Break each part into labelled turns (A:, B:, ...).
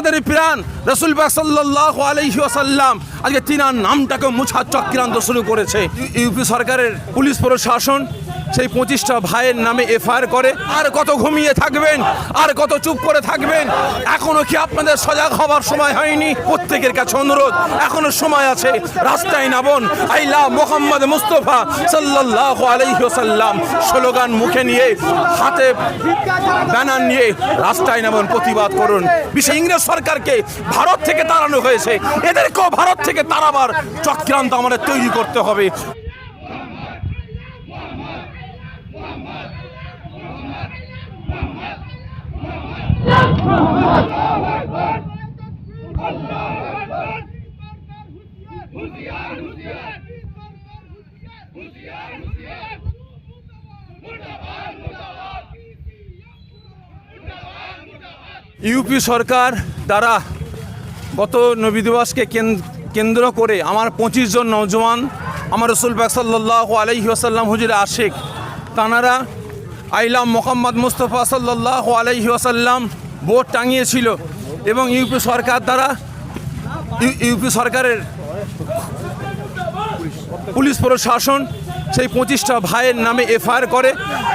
A: আমাদের প্রাণ রসুল সাল্লাহ আজকে তিনার নামটাকে মুছার চক্রান্ত শুরু করেছে। ইউপি সরকারের পুলিশ প্রশাসন সেই পঁচিশটা ভাইয়ের নামে এফআইআর করে, আর কত ঘুমিয়ে থাকবেন, আর কত চুপ করে থাকবেন, এখনও কি আপনাদের সজাগ হবার সময় হয়নি? প্রত্যেকের কাছে অনুরোধ, এখনও সময় আছে, রাস্তায় নামুন। আইলা মোহাম্মদ মুস্তফা সাল্লাহ আলাইসাল্লাম স্লোগান মুখে নিয়ে, হাতে ব্যানার নিয়ে রাস্তায় নামুন, প্রতিবাদ করুন। বিশেষ ইংরেজ সরকারকে ভারত থেকে তাড়ানো হয়েছে এদেরকেও ভারত থেকে তাড়াবার চক্রান্ত আমাদের তৈরি করতে হবে ইউপি সরকার দ্বারা গত নবী দিবসকে কেন- কেন্দ্র করে আমার পঁচিশ জন নওজওয়ান আমার রসুল বাক সাল্লাহ আলহি আসাল্লাম হুজুর আশেখ তানারা আইলাম মোহাম্মদ মুস্তফা সাল্লাহ আলহি আসাল্লাম বোর্ড টাঙিয়েছিল এবং ইউপি সরকার দ্বারা ইউপি সরকারের পুলিশ প্রশাসন সেই পঁচিশটা ভাইয়ের নামে এফআইআর করে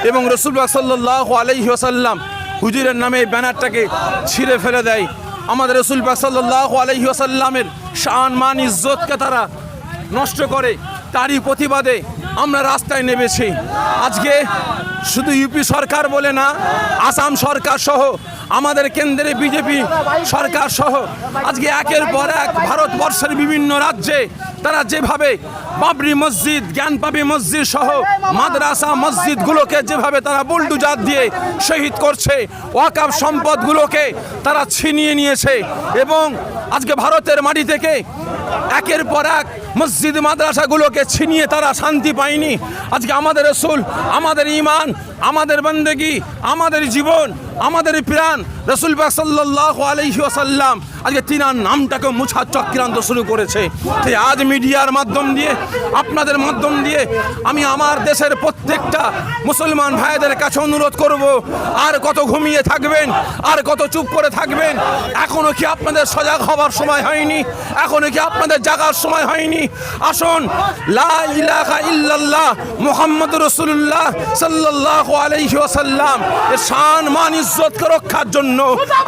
A: এবং রসুল্লাহ সাল্লাহ আলহি আসাল্লাম হুজুরের নামে এই ব্যানারটাকে ছিঁড়ে ফেলে দেয়। আমাদের রসুল সাল্লাহ আলহি আসাল্লামের শান, মান, ইজ্জতকে তারা নষ্ট করে, তারই প্রতিবাদে আমরা রাস্তায় নেমেছি। আজকে শুধু ইউপি সরকার বলে না, আসাম সরকার সহ আমাদের কেন্দ্রে বিজেপি সরকার সহ আজকে একের পর এক ভারতবর্ষের বিভিন্ন রাজ্যে তারা যেভাবে বাবরি মসজিদ, জ্ঞানপাবি মসজিদ সহ মাদ্রাসা মসজিদগুলোকে যেভাবে তারা বুলডুজার দিয়ে শহীদ করছে, ওয়াকাব সম্পদগুলোকে তারা ছিনিয়ে নিয়েছে এবং আজকে ভারতের মাটি থেকে একের পর এক মসজিদ, মাদ্রাসাগুলোকে ছিনিয়ে তারা শান্তি পায়নি। আজকে আমাদের রসুল, আমাদের ইমান আমাদের বন্দেগি, আমাদের জীবন আমাদের প্রাণ রসুল পাক সাল্লাহ আলহি আসাল্লাম আজকে তিনার নামটাকে মুছার চক্রান্ত শুরু করেছে। তাই আজ মিডিয়ার মাধ্যম দিয়ে, আপনাদের মাধ্যম দিয়ে আমি আমার দেশের প্রত্যেকটা মুসলমান ভাইদের কাছে অনুরোধ করব, আর কত ঘুমিয়ে থাকবেন, আর কত চুপ করে থাকবেন, এখনও কি আপনাদের সজাগ হবার সময় হয়নি, এখনও কি আপনাদের জাগার সময় হয়নি? আসুন ইল্লাল্লাহ মুহাম্মদ রাসূলুল্লাহ সাল্লাল্লাহু আলাইহি ওয়াসাল্লাম, এর শান, মান, ইজ্জতকে রক্ষার জন্য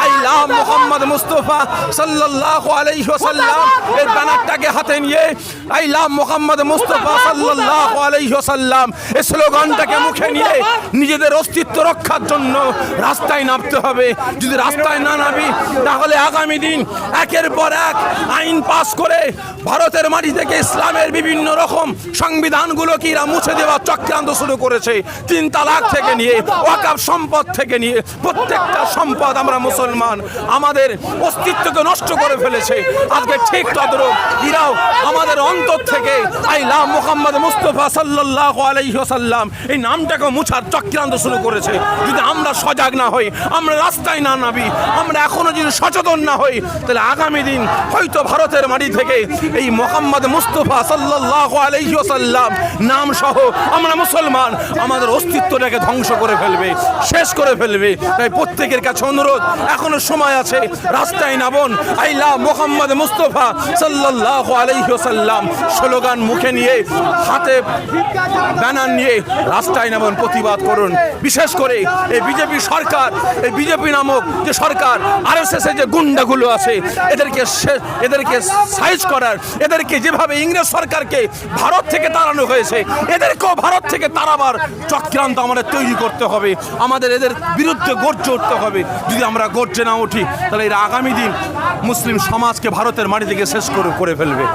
A: আইলা মোহাম্মদ মুস্তাফা সাল্লাল্লাহু আলাইহি ওয়াসাল্লাম এর ব্যানারটাকে হাতে নিয়ে আইলা মুহাম্মদ মুস্তাফা সাল্লাল্লাহু আলাইহি ওয়াসাল্লাম এই স্লোগানটাকে মুখে নিয়ে নিজেদের অস্তিত্ব রক্ষার জন্য রাস্তায় নামতে হবে। যদি রাস্তায় না নামি তাহলে আগামী দিন একের পর এক আইন পাস করে ভারতের মাটি থেকে ইসলামের বিভিন্ন রকম সংবিধানগুলোকে এরা মুছে দেওয়ার চক্রান্ত শুরু করেছে তিন তালাক থেকে নিয়ে ওয়াকাব সম্পদ থেকে নিয়ে প্রত্যেকটা সম্পদ আমরা মুসলমান আমাদের অস্তিত্বকে নষ্ট করে ফেলেছে। আজকে ঠিক তদ্রুপ এরাও আমাদের অন্তর থেকে আইলা মোহাম্মদ মুস্তফা সাল্লাহ আলাইসাল্লাম এই নামটাকে মুছার চক্রান্ত শুরু করেছে। যদি আমরা সজাগ না হই, আমরা রাস্তায় না নামি, আমরা এখনও যদি সচেতন না হই, তাহলে আগামী দিন হয়তো ভারতের মাটি থেকে এই মোহাম্মদ মুস্তফা সাল্লাহ আলাইসাল্লাম নাম সহ আমরা মুসলমান আমাদের অস্তিত্বটাকে ধ্বংস করে ফেলবে, শেষ করে ফেলবে। তাই প্রত্যেকের কাছে অনুরোধ, এখনও সময় আছে, রাস্তায় নামুন আইলা মোহাম্মদ মুস্তফা সাল্লাহ আলাইসাল্লাম স্লোগান মুখে নিয়ে, হাতে ব্যানার নিয়ে রাস্তায় নামুন, প্রতিবাদ করুন। বিশেষ করে এই বিজেপি সরকার, এই বিজেপি নামক যে সরকার আর এস যে গুন্ডাগুলো আছে, এদেরকে এদেরকে সাইজ করার, এদেরকে যেভাবে ইংরেজ সরকারকে ভারত থেকে তাড়ানো হয়েছে, এদেরকেও ভারত থেকে তাড়াবার চক্রান্ত আমাদের তৈরি করতে হবে। আমাদের এদের বিরুদ্ধে গর্জে উঠতে হবে। যদি আমরা গর্জে না উঠি, তাহলে এরা আগামী দিন মুসলিম সমাজকে ভারতের মাটি থেকে শেষ করে করে ফেলবে।